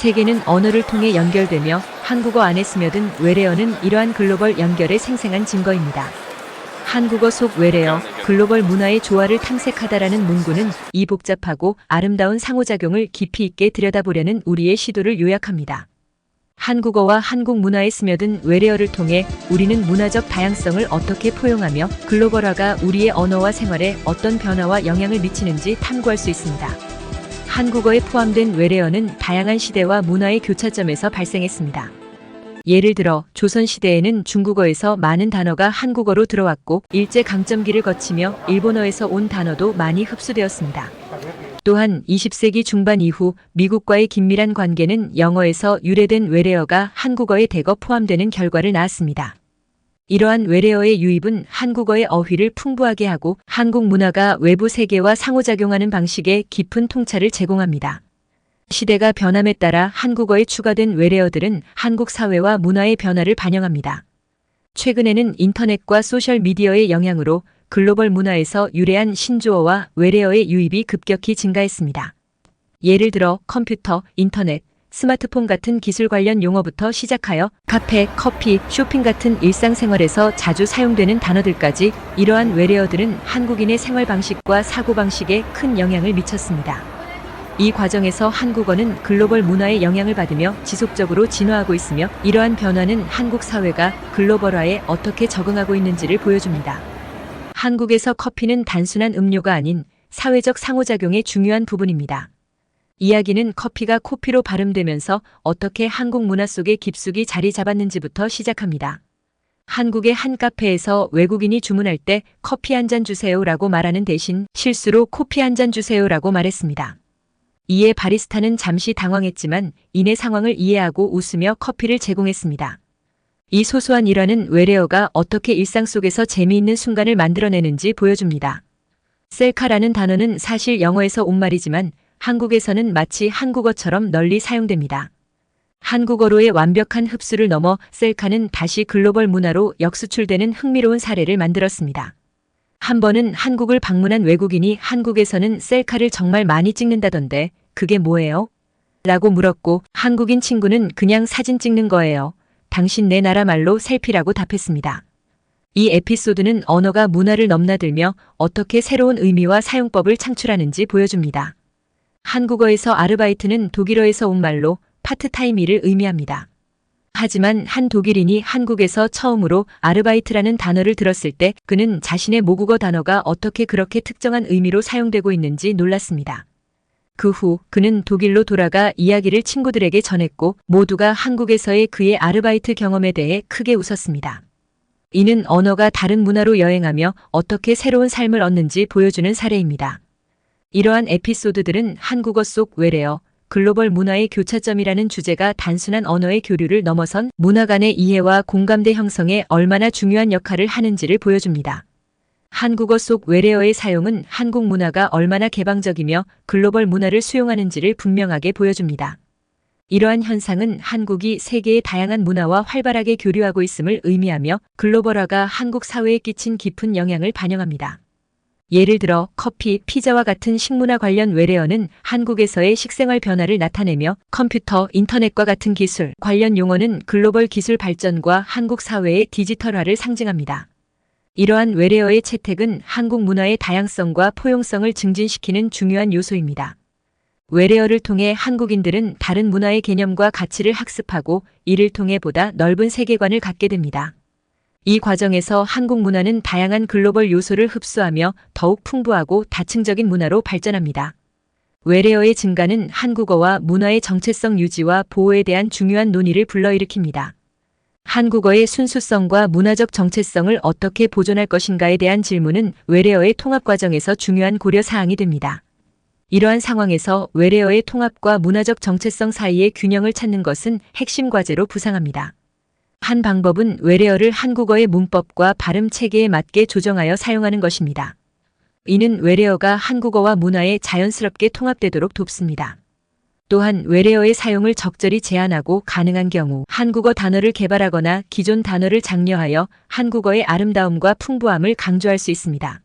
세계는 언어를 통해 연결되며 한국어 안에 스며든 외래어는 이러한 글로벌 연결의 생생한 증거입니다. 한국어 속 외래어, 글로벌 문화의 조화를 탐색하다라는 문구는 이 복잡하고 아름다운 상호작용을 깊이 있게 들여다보려는 우리의 시도를 요약합니다. 한국어와 한국 문화에 스며든 외래어를 통해 우리는 문화적 다양성을 어떻게 포용하며 글로벌화가 우리의 언어와 생활에 어떤 변화와 영향을 미치는지 탐구할 수 있습니다. 한국어에 포함된 외래어는 다양한 시대와 문화의 교차점에서 발생했습니다. 예를 들어 조선시대에는 중국어에서 많은 단어가 한국어로 들어왔고 일제 강점기를 거치며 일본어에서 온 단어도 많이 흡수되었습니다. 또한 20세기 중반 이후 미국과의 긴밀한 관계는 영어에서 유래된 외래어가 한국어에 대거 포함되는 결과를 낳았습니다. 이러한 외래어의 유입은 한국어의 어휘를 풍부하게 하고 한국 문화가 외부 세계와 상호작용하는 방식에 깊은 통찰을 제공합니다. 시대가 변함에 따라 한국어에 추가된 외래어들은 한국 사회와 문화의 변화를 반영합니다. 최근에는 인터넷과 소셜미디어의 영향으로 글로벌 문화에서 유래한 신조어와 외래어의 유입이 급격히 증가했습니다. 예를 들어 컴퓨터, 인터넷, 스마트폰 같은 기술 관련 용어부터 시작하여 카페, 커피, 쇼핑 같은 일상생활에서 자주 사용되는 단어들까지 이러한 외래어들은 한국인의 생활 방식과 사고 방식에 큰 영향을 미쳤습니다. 이 과정에서 한국어는 글로벌 문화의 영향을 받으며 지속적으로 진화하고 있으며 이러한 변화는 한국 사회가 글로벌화에 어떻게 적응하고 있는지를 보여줍니다. 한국에서 커피는 단순한 음료가 아닌 사회적 상호작용의 중요한 부분입니다. 이야기는 커피가 코피로 발음되면서 어떻게 한국 문화 속에 깊숙이 자리 잡았는지부터 시작합니다. 한국의 한 카페에서 외국인이 주문할 때 커피 한 잔 주세요라고 말하는 대신 실수로 코피 한 잔 주세요라고 말했습니다. 이에 바리스타는 잠시 당황했지만 이내 상황을 이해하고 웃으며 커피를 제공했습니다. 이 소소한 일화는 외래어가 어떻게 일상 속에서 재미있는 순간을 만들어내는지 보여줍니다. 셀카라는 단어는 사실 영어에서 온 말이지만 한국에서는 마치 한국어처럼 널리 사용됩니다. 한국어로의 완벽한 흡수를 넘어 셀카는 다시 글로벌 문화로 역수출되는 흥미로운 사례를 만들었습니다. 한 번은 한국을 방문한 외국인이 한국에서는 셀카를 정말 많이 찍는다던데 그게 뭐예요? 라고 물었고 한국인 친구는 그냥 사진 찍는 거예요. 당신 내 나라 말로 셀피라고 답했습니다. 이 에피소드는 언어가 문화를 넘나들며 어떻게 새로운 의미와 사용법을 창출하는지 보여줍니다. 한국어에서 아르바이트는 독일어에서 온 말로 파트타임 일을 의미합니다. 하지만 한 독일인이 한국에서 처음으로 아르바이트라는 단어를 들었을 때 그는 자신의 모국어 단어가 어떻게 그렇게 특정한 의미로 사용되고 있는지 놀랐습니다. 그 후 그는 독일로 돌아가 이야기를 친구들에게 전했고 모두가 한국에서의 그의 아르바이트 경험에 대해 크게 웃었습니다. 이는 언어가 다른 문화로 여행하며 어떻게 새로운 삶을 얻는지 보여주는 사례입니다. 이러한 에피소드들은 한국어 속 외래어, 글로벌 문화의 교차점이라는 주제가 단순한 언어의 교류를 넘어선 문화 간의 이해와 공감대 형성에 얼마나 중요한 역할을 하는지를 보여줍니다. 한국어 속 외래어의 사용은 한국 문화가 얼마나 개방적이며 글로벌 문화를 수용하는지를 분명하게 보여줍니다. 이러한 현상은 한국이 세계의 다양한 문화와 활발하게 교류하고 있음을 의미하며 글로벌화가 한국 사회에 끼친 깊은 영향을 반영합니다. 예를 들어 커피, 피자와 같은 식문화 관련 외래어는 한국에서의 식생활 변화를 나타내며 컴퓨터, 인터넷과 같은 기술 관련 용어는 글로벌 기술 발전과 한국 사회의 디지털화를 상징합니다. 이러한 외래어의 채택은 한국 문화의 다양성과 포용성을 증진시키는 중요한 요소입니다. 외래어를 통해 한국인들은 다른 문화의 개념과 가치를 학습하고 이를 통해 보다 넓은 세계관을 갖게 됩니다. 이 과정에서 한국 문화는 다양한 글로벌 요소를 흡수하며 더욱 풍부하고 다층적인 문화로 발전합니다. 외래어의 증가는 한국어와 문화의 정체성 유지와 보호에 대한 중요한 논의를 불러일으킵니다. 한국어의 순수성과 문화적 정체성을 어떻게 보존할 것인가에 대한 질문은 외래어의 통합 과정에서 중요한 고려 사항이 됩니다. 이러한 상황에서 외래어의 통합과 문화적 정체성 사이의 균형을 찾는 것은 핵심 과제로 부상합니다. 한 방법은 외래어를 한국어의 문법과 발음 체계에 맞게 조정하여 사용하는 것입니다. 이는 외래어가 한국어와 문화에 자연스럽게 통합되도록 돕습니다. 또한 외래어의 사용을 적절히 제한하고 가능한 경우 한국어 단어를 개발하거나 기존 단어를 장려하여 한국어의 아름다움과 풍부함을 강조할 수 있습니다.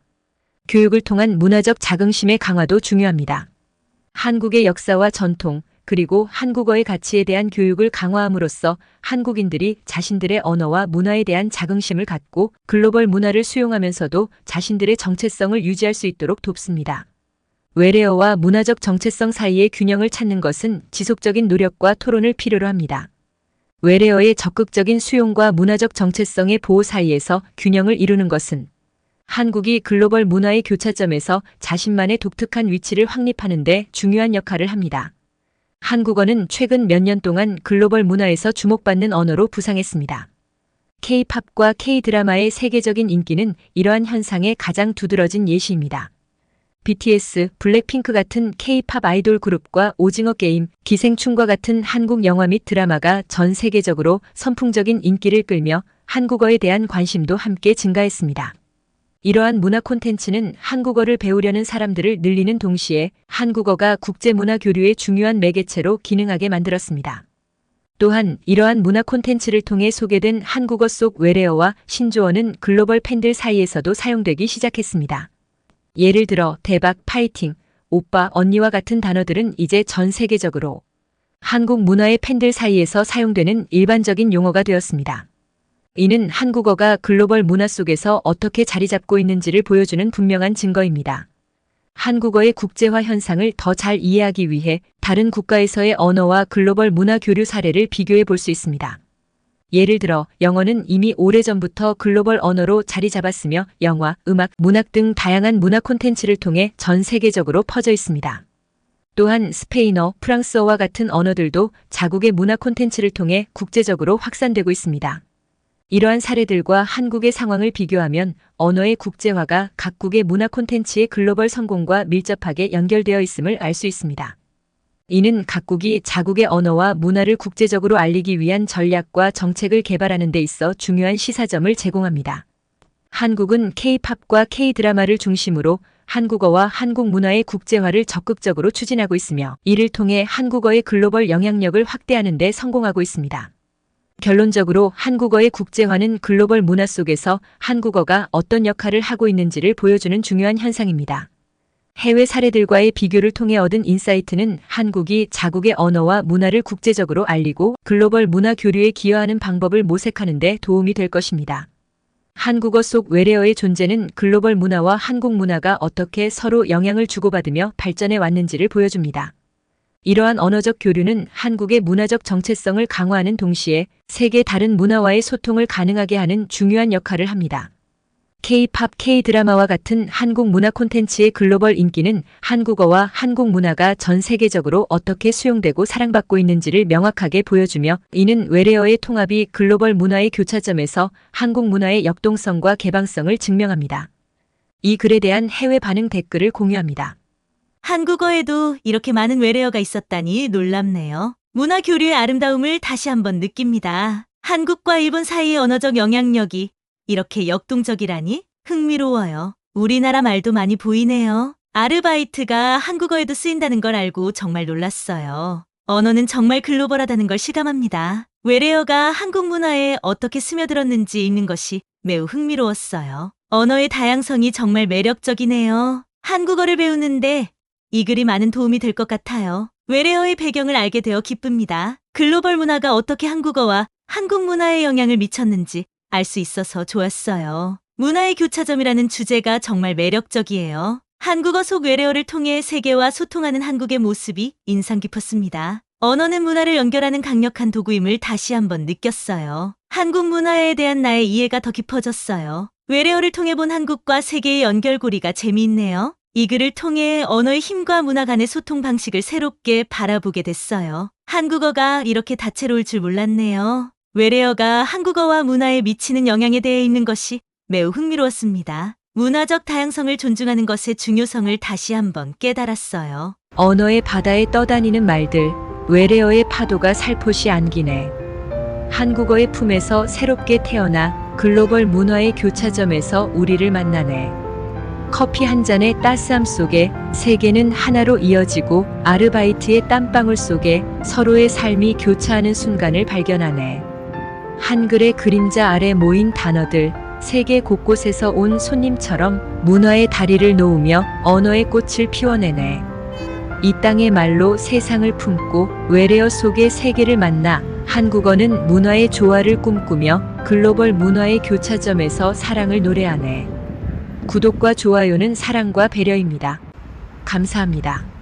교육을 통한 문화적 자긍심의 강화도 중요합니다. 한국의 역사와 전통, 그리고 한국어의 가치에 대한 교육을 강화함으로써 한국인들이 자신들의 언어와 문화에 대한 자긍심을 갖고 글로벌 문화를 수용하면서도 자신들의 정체성을 유지할 수 있도록 돕습니다. 외래어와 문화적 정체성 사이의 균형을 찾는 것은 지속적인 노력과 토론을 필요로 합니다. 외래어의 적극적인 수용과 문화적 정체성의 보호 사이에서 균형을 이루는 것은 한국이 글로벌 문화의 교차점에서 자신만의 독특한 위치를 확립하는 데 중요한 역할을 합니다. 한국어는 최근 몇 년 동안 글로벌 문화에서 주목받는 언어로 부상했습니다. K-팝과 K-드라마의 세계적인 인기는 이러한 현상의 가장 두드러진 예시입니다. BTS, 블랙핑크 같은 K-팝 아이돌 그룹과 오징어 게임, 기생충과 같은 한국 영화 및 드라마가 전 세계적으로 선풍적인 인기를 끌며 한국어에 대한 관심도 함께 증가했습니다. 이러한 문화 콘텐츠는 한국어를 배우려는 사람들을 늘리는 동시에 한국어가 국제 문화 교류의 중요한 매개체로 기능하게 만들었습니다. 또한 이러한 문화 콘텐츠를 통해 소개된 한국어 속 외래어와 신조어는 글로벌 팬들 사이에서도 사용되기 시작했습니다. 예를 들어 대박, 파이팅, 오빠, 언니와 같은 단어들은 이제 전 세계적으로 한국 문화의 팬들 사이에서 사용되는 일반적인 용어가 되었습니다. 이는 한국어가 글로벌 문화 속에서 어떻게 자리 잡고 있는지를 보여주는 분명한 증거입니다. 한국어의 국제화 현상을 더 잘 이해하기 위해 다른 국가에서의 언어와 글로벌 문화 교류 사례를 비교해 볼 수 있습니다. 예를 들어 영어는 이미 오래전부터 글로벌 언어로 자리 잡았으며 영화, 음악, 문학 등 다양한 문화 콘텐츠를 통해 전 세계적으로 퍼져 있습니다. 또한 스페인어, 프랑스어와 같은 언어들도 자국의 문화 콘텐츠를 통해 국제적으로 확산되고 있습니다. 이러한 사례들과 한국의 상황을 비교하면 언어의 국제화가 각국의 문화 콘텐츠의 글로벌 성공과 밀접하게 연결되어 있음을 알 수 있습니다. 이는 각국이 자국의 언어와 문화를 국제적으로 알리기 위한 전략과 정책을 개발하는 데 있어 중요한 시사점을 제공합니다. 한국은 K-팝과 K-드라마를 중심으로 한국어와 한국 문화의 국제화를 적극적으로 추진하고 있으며 이를 통해 한국어의 글로벌 영향력을 확대하는 데 성공하고 있습니다. 결론적으로 한국어의 국제화는 글로벌 문화 속에서 한국어가 어떤 역할을 하고 있는지를 보여주는 중요한 현상입니다. 해외 사례들과의 비교를 통해 얻은 인사이트는 한국이 자국의 언어와 문화를 국제적으로 알리고 글로벌 문화 교류에 기여하는 방법을 모색하는 데 도움이 될 것입니다. 한국어 속 외래어의 존재는 글로벌 문화와 한국 문화가 어떻게 서로 영향을 주고받으며 발전해 왔는지를 보여줍니다. 이러한 언어적 교류는 한국의 문화적 정체성을 강화하는 동시에 세계 다른 문화와의 소통을 가능하게 하는 중요한 역할을 합니다. K-팝, K-드라마와 같은 한국 문화 콘텐츠의 글로벌 인기는 한국어와 한국 문화가 전 세계적으로 어떻게 수용되고 사랑받고 있는지를 명확하게 보여주며 이는 외래어의 통합이 글로벌 문화의 교차점에서 한국 문화의 역동성과 개방성을 증명합니다. 이 글에 대한 해외 반응 댓글을 공유합니다. 한국어에도 이렇게 많은 외래어가 있었다니 놀랍네요. 문화 교류의 아름다움을 다시 한번 느낍니다. 한국과 일본 사이의 언어적 영향력이 이렇게 역동적이라니 흥미로워요. 우리나라 말도 많이 보이네요. 아르바이트가 한국어에도 쓰인다는 걸 알고 정말 놀랐어요. 언어는 정말 글로벌하다는 걸 실감합니다. 외래어가 한국 문화에 어떻게 스며들었는지 읽는 것이 매우 흥미로웠어요. 언어의 다양성이 정말 매력적이네요. 한국어를 배우는데 이 글이 많은 도움이 될 것 같아요. 외래어의 배경을 알게 되어 기쁩니다. 글로벌 문화가 어떻게 한국어와 한국 문화에 영향을 미쳤는지 알 수 있어서 좋았어요. 문화의 교차점이라는 주제가 정말 매력적이에요. 한국어 속 외래어를 통해 세계와 소통하는 한국의 모습이 인상 깊었습니다. 언어는 문화를 연결하는 강력한 도구임을 다시 한번 느꼈어요. 한국 문화에 대한 나의 이해가 더 깊어졌어요. 외래어를 통해 본 한국과 세계의 연결고리가 재미있네요. 이 글을 통해 언어의 힘과 문화 간의 소통 방식을 새롭게 바라보게 됐어요. 한국어가 이렇게 다채로울 줄 몰랐네요. 외래어가 한국어와 문화에 미치는 영향에 대해 읽는 것이 매우 흥미로웠습니다. 문화적 다양성을 존중하는 것의 중요성을 다시 한번 깨달았어요. 언어의 바다에 떠다니는 말들, 외래어의 파도가 살포시 안기네. 한국어의 품에서 새롭게 태어나 글로벌 문화의 교차점에서 우리를 만나네. 커피 한 잔의 따스함 속에 세계는 하나로 이어지고 아르바이트의 땀방울 속에 서로의 삶이 교차하는 순간을 발견하네. 한글의 그림자 아래 모인 단어들, 세계 곳곳에서 온 손님처럼 문화의 다리를 놓으며 언어의 꽃을 피워내네. 이 땅의 말로 세상을 품고 외래어 속의 세계를 만나 한국어는 문화의 조화를 꿈꾸며 글로벌 문화의 교차점에서 사랑을 노래하네. 구독과 좋아요는 사랑과 배려입니다. 감사합니다.